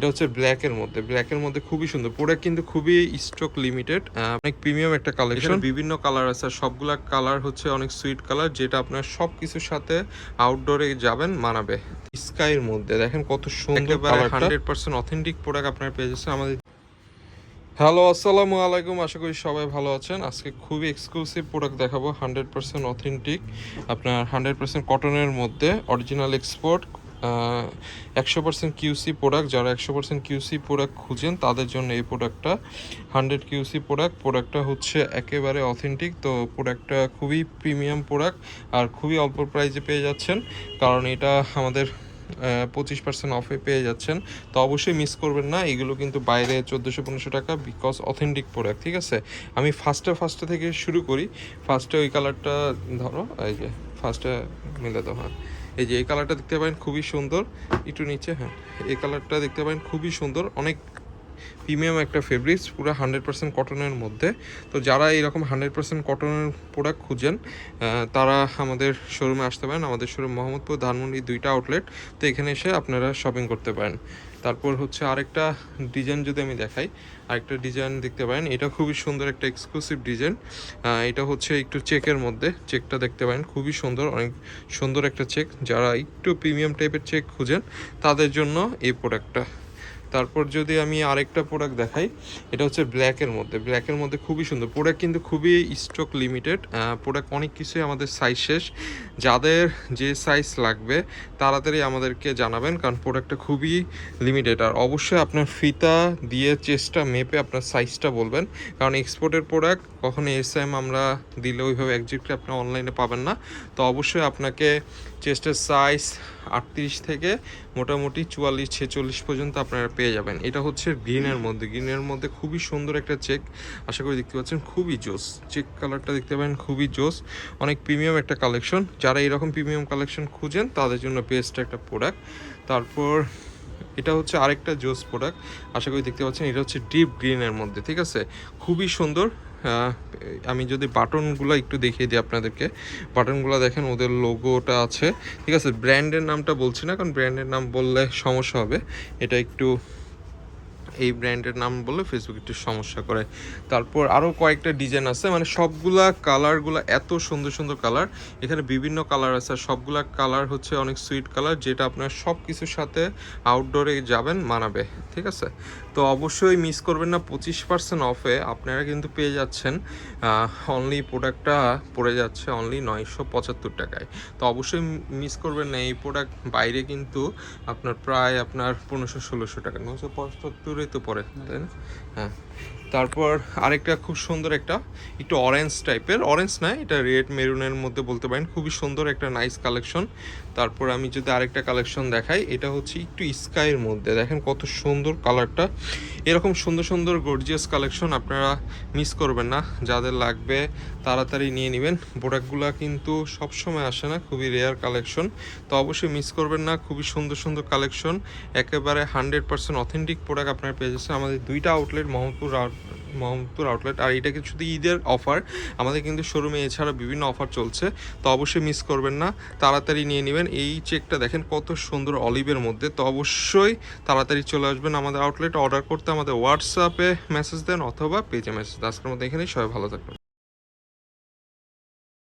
এটা হচ্ছে ব্ল্যাকের মধ্যে। ব্ল্যাকের মধ্যে খুবই সুন্দর। প্রোডাক্ট কিন্তু খুবই স্টক লিমিটেড অনেক প্রিমিয়াম একটা কালেকশন বিভিন্ন কালার আছে সবগুলা কালার হচ্ছে অনেক সুইট কালার যেটা আপনার সব কিছুর সাথে আউটডোরে যাবেন মানাবে। স্কাইয়ের মধ্যে দেখেন কত সুন্দর হান্ড্রেড পার্সেন্ট অথেন্টিক প্রোডাক্ট আপনার পেয়ে যাচ্ছে আমাদের। হ্যালো আসসালামু আলাইকুম আশা করি সবাই ভালো আছেন। আজকে খুবই এক্সক্লুসিভ প্রোডাক্ট দেখাবো হান্ড্রেড পার্সেন্ট অথেন্টিক আপনার হান্ড্রেড পার্সেন্ট কটনের মধ্যে অরিজিনাল এক্সপোর্ট একশো পার্সেন্ট কিউসি প্রোডাক্ট যারা একশো পার্সেন্ট কিউসি প্রোডাক্ট খুঁজেন, তাদের জন্য এই প্রোডাক্টটা হান্ড্রেড কিউসি প্রোডাক্ট প্রোডাক্টটা হচ্ছে একেবারে অথেন্টিক তো প্রোডাক্টটা খুবই প্রিমিয়াম প্রোডাক্ট আর খুবই অল্প প্রাইসে পেয়ে যাচ্ছেন, কারণ এটা আমাদের পঁচিশ পার্সেন্ট অফে পেয়ে যাচ্ছেন। তো অবশ্যই মিস করবেন না, এগুলো কিন্তু বাইরে চোদ্দোশো পনেরোশো টাকা বিকজ অথেন্টিক প্রোডাক্ট ঠিক আছে? আমি ফার্স্টে ফার্স্টে থেকে শুরু করি। ফার্স্টে ওই কালারটা ধরো, এই যে ফার্স্টে মিলে দাও হ্যাঁ। এই যে এই কালারটা দেখতে পারেন খুবই সুন্দর। একটু নিচে হ্যাঁ। এই কালারটা দেখতে পারেন খুবই সুন্দর। অনেক প্রিমিয়াম একটা ফেব্রিক্স, পুরো হান্ড্রেড পার্সেন্ট কটনের মধ্যে। তো যারা এরকম হান্ড্রেড পার্সেন্ট কটনের প্রোডাক্ট খুঁজেন তারা আমাদের শোরুমে আসতে পারেন। আমাদের শোরুম মোহাম্মদপুর, ধানমন্ডি দুইটা আউটলেট তো এখানে এসে আপনারা শপিং করতে পারেন। তারপর হচ্ছে আরেকটা ডিজাইন যদি আমি দেখাই, আরেকটা ডিজাইন দেখতে পারেন। এটা খুবই সুন্দর একটা এক্সক্লুসিভ ডিজাইন এটা হচ্ছে একটু চেকের মধ্যে। চেকটা দেখতে পারেন, খুবই সুন্দর, অনেক সুন্দর একটা চেক। যারা একটু প্রিমিয়াম টাইপের চেক খুঁজেন, তাদের জন্য এই প্রোডাক্টটা তারপর যদি আমি আরেকটা প্রোডাক্ট দেখাই, এটা হচ্ছে ব্ল্যাকের মধ্যে। ব্ল্যাকের মধ্যে খুবই সুন্দর। প্রোডাক্ট কিন্তু খুবই স্টক লিমিটেড প্রোডাক্ট অনেক কিছুই আমাদের সাইজ শেষ। যাদের যে সাইজ লাগবে, তাড়াতাড়ি আমাদেরকে জানাবেন, কারণ প্রোডাক্টটা খুবই লিমিটেড আর অবশ্যই আপনার ফিতা দিয়ে চেস্টটা মেপে আপনার সাইজটা বলবেন, কারণ এক্সপোর্টের প্রোডাক্ট কখনো এস এম আমরা দিলে ওইভাবে একজিটলি আপনি অনলাইনে পাবেন না। তো অবশ্যই আপনাকে চেস্টের সাইজ আটত্রিশ থেকে মোটামুটি চুয়াল্লিশ, ছেচল্লিশ পর্যন্ত আপনারা পেয়ে যাবেন। এটা হচ্ছে গ্রিনের মধ্যে। গ্রিনের মধ্যে খুবই সুন্দর একটা চেক। আশা করি দেখতে পাচ্ছেন, খুবই জোস। চেক কালারটা দেখতে পাবেন, খুবই জোস। অনেক প্রিমিয়াম একটা কালেকশন। যারা এরকম প্রিমিয়াম কালেকশন খুঁজেন, তাদের জন্য বেস্ট একটা প্রোডাক্ট। তারপর এটা হচ্ছে আরেকটা জোস প্রোডাক্ট। আশা করি দেখতে পাচ্ছেন, এটা হচ্ছে ডিপ গ্রিনের মধ্যে, ঠিক আছে? খুবই সুন্দর। আমি যদি বাটনগুলো একটু দেখিয়ে দিই আপনাদেরকে। বাটনগুলো দেখেন, ওদের লোগোটা আছে। ঠিক আছে ব্র্যান্ডের নামটা বলছি না, কারণ ব্র্যান্ডের নাম বললে সমস্যা হবে। এটা একটু এই ব্র্যান্ডের নাম বলে ফেসবুক একটু সমস্যা করে। তারপর আরও কয়েকটা ডিজাইন আছে মানে সবগুলা কালারগুলো এত সুন্দর সুন্দর কালার। এখানে বিভিন্ন কালার আছে, আর সবগুলা কালার হচ্ছে অনেক সুইট কালার, যেটা আপনার সব কিছুর সাথে আউটডোরে যাবেন, মানাবে, ঠিক আছে? তো অবশ্যই মিস করবেন না, পঁচিশ পার্সেন্ট অফে আপনারা কিন্তু পেয়ে যাচ্ছেন অনলি প্রোডাক্টটা পড়ে যাচ্ছে অনলি নয়শো পঁচাত্তর টাকায়। তো অবশ্যই মিস করবেন না, এই প্রোডাক্ট বাইরে কিন্তু আপনার প্রায় আপনার পনেরোশো ষোলোশো টাকা, নয়শো পঁচাত্তরে তো পড়ে তাই না? হ্যাঁ। তারপর আরেকটা খুব সুন্দর একটা, একটু অরেঞ্জ টাইপের অরেঞ্জ না, এটা রেড মেরুনের মধ্যে বলতে পারেন, খুবই সুন্দর একটা নাইস কালেকশন তারপর আমি যদি আরেকটা কালেকশন দেখাই, এটা হচ্ছে একটু স্কাইয়ের মধ্যে, দেখেন কত সুন্দর কালারটা এরকম সুন্দর সুন্দর গর্জিয়াস কালেকশন আপনারা মিস করবেন না। যাদের লাগবে তাড়াতাড়ি নিয়ে নেবেন। প্রোডাক্টগুলো কিন্তু সবসময় আসে না, খুবই রেয়ার কালেকশন তো অবশ্যই মিস করবেন না, খুবই সুন্দর সুন্দর কালেকশন একেবারে হান্ড্রেড পার্সেন্ট অথেন্টিক প্রোডাক্ট আপনারা পেয়ে যাচ্ছেন। আমাদের দুইটা আউটলেট মোহাম্মদপুর মোহাম্মদপুর আউটলেট আর এটা শুধু ঈদের অফার আমাদের কিন্তু শোরুমে এছাড়া বিভিন্ন অফার চলছে, তো অবশ্যই মিস করবেন না, তাড়াতাড়ি নিয়ে নেবেন। এই চেকটা দেখেন কত সুন্দর অলিভের মধ্যে, তো অবশ্যই তাড়াতাড়ি চলে আসবেন আমাদের আউটলেট অর্ডার করতে আমাদের হোয়াটসঅ্যাপে মেসেজ দেন অথবা পেজে মেসেজ আজকের মধ্যে এখানেই, সবাই ভালো থাকবেন।